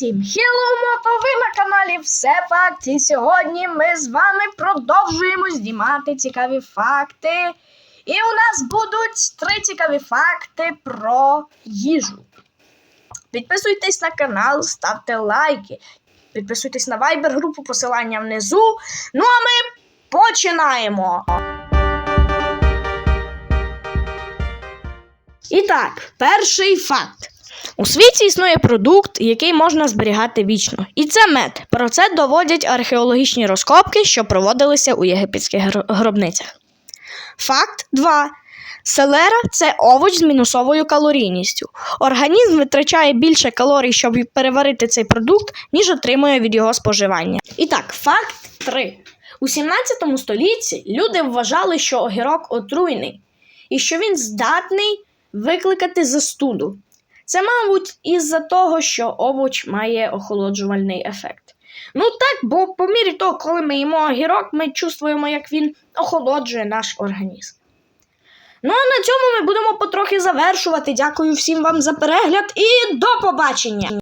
всім! Хіломото, ви на каналі Все Факт. І сьогодні ми з вами продовжуємо знімати цікаві факти. І у нас будуть три цікаві факти про їжу. Підписуйтесь на канал, ставте лайки, підписуйтесь на Viber групу, посилання внизу. Ну а ми починаємо! І так, перший факт. У світі існує продукт, який можна зберігати вічно. І це мед. Про це доводять археологічні розкопки, що проводилися у єгипетських гробницях. Факт 2. Селера це овоч з мінусовою калорійністю. Організм витрачає більше калорій, щоб переварити цей продукт, ніж отримує від його споживання. І так, факт 3. У 17 столітті люди вважали, що огірок отруйний і що він здатний викликати застуду. Це, мабуть, із-за того, що овоч має охолоджувальний ефект. Ну так, бо по мірі того, коли ми їмо огірок, ми чувствуємо, як він охолоджує наш організм. Ну а на цьому ми будемо потрохи завершувати. Дякую всім вам за перегляд і до побачення!